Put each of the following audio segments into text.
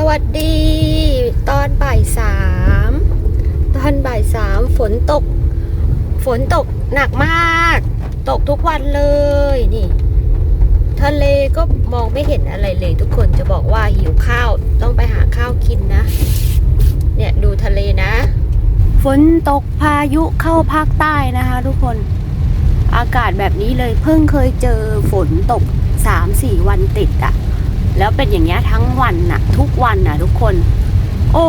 สวัสดี ตอนบ่ายสามตอนบ่ายสามฝนตก ฝนตกหนักมาก ตกทุกวันเลยนี่ ทะเลก็มองไม่เห็นอะไรเลย ทุกคนจะบอกว่าหิวข้าวต้องไปหาข้าวกินนะ เนี่ยดูทะเลนะ ฝนตกพายุเข้าภาคใต้นะคะ ทุกคนอากาศแบบนี้เลยเพิ่งเคยเจอฝนตกสามสี่วันติดอะ แล้วเป็นอย่างเงี้ยทั้งวันน่ะ ทุกวันน่ะ ทุกคน โอ้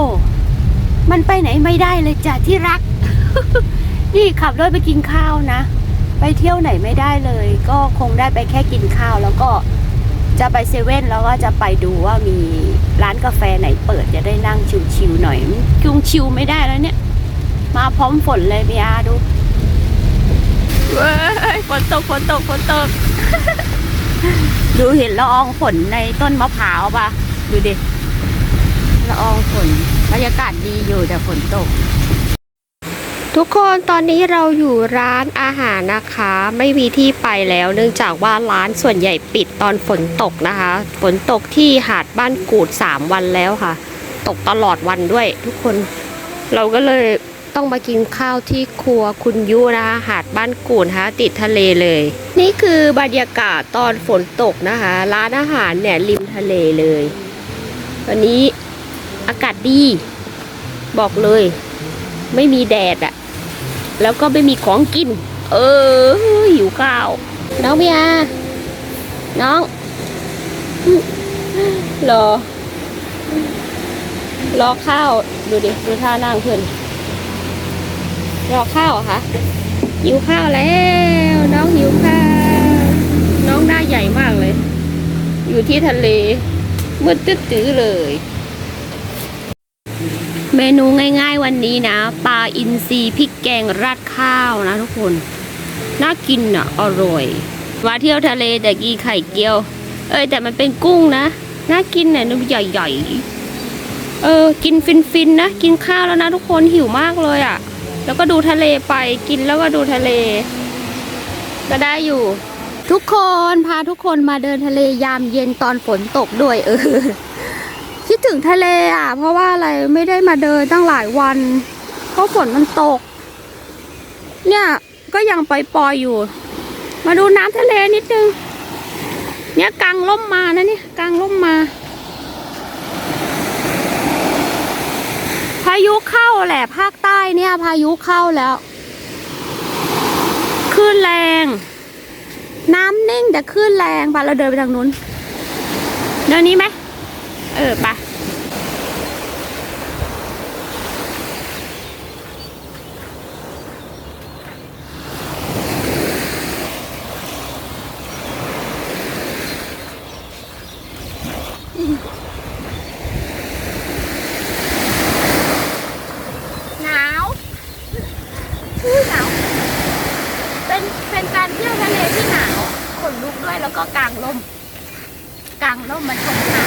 มันไปไหนไม่ได้เลยจ้ะที่รัก นี่ขับรถไปกินข้าวนะ ไปเที่ยวไหนไม่ได้เลย ก็คงได้ไปแค่กินข้าวแล้วก็จะไปเซเว่นแล้วก็จะไปดูว่ามีร้านกาแฟไหนเปิดจะได้นั่งชิวๆหน่อยจุงชิวไม่ได้แล้วเนี่ย มาพร้อมฝนเลยพี่อาดูเว้ยฝนตกฝนตกฝนตก ดูเห็นละอองฝนในต้นมะพร้าวปะดูดิละอองฝนบรรยากาศดีอยู่แต่ฝนตก ทุกคนตอนนี้เราอยู่ร้านอาหารนะคะ ไม่มีที่ไปแล้วเนื่องจากว่าร้านส่วนใหญ่ปิดตอนฝนตกนะคะ ฝนตกที่หาดบ้านกูด 3 วันแล้วค่ะ ตกตลอดวันด้วย ทุกคนเราก็เลย ต้องมากินข้าวที่ครัวคุณยุนะคะหาดบ้านกูดนะคะติดทะเลเลย นี่คือบรรยากาศตอนฝนตกนะคะ ร้านอาหารเนี่ยริมทะเลเลยวันนี้อากาศดี บอกเลย ไม่มีแดดอะแล้วก็ไม่มีของกิน เออหิวข้าว น้องเบียร์น้องรอ รอข้าว ดูดิ ดูท่านั่งเพื่อน รอข้าวเหรอคะหิวข้าวแล้ว น้องหิวข้าว น้องหน้าใหญ่มากเลย อยู่ที่ทะเลมืดตื้อๆเลย เมนูง่ายๆวันนี้นะปลาอินทรีพริกแกงราดข้าวนะทุกคน น่ากินอะ อร่อยมาเที่ยวทะเลแต่กีไข่เจียว เอ้ยแต่มันเป็นกุ้งนะ น่ากินเนี่ยนุ่มใหญ่ๆเออ กินฟินๆนะกินข้าวแล้วนะทุกคนหิวมากเลยอะ แล้วก็ดูทะเลไปกินแล้วก็ดูทะเล ก็ได้อยู่ ทุกคนพาทุกคนมาเดินทะเลยามเย็นตอนฝนตกด้วย เออ คิดถึงทะเลอะ เพราะว่าอะไรไม่ได้มาเดินตั้งหลายวัน เพราะฝนมันตก เนี่ยก็ยังไปปอยอยู่ มาดูน้ำทะเลนิดนึง เนี่ยกลางล่มมานะเนี่ยกลางล่มมาพายุเข้าแหละภาคใต้ เนี่ยพายุเข้าแล้วคลื่นแรง น้ำนิ่งแต่คลื่นแรงไปเราเดินไปทางนู้นเดินนี้ไหมเออไปะหนาวหนาว เป็น เป็นการเที่ยวทะเลที่หนาว ขนลุกด้วย แล้วก็กางร่มกางร่มมาชมหาด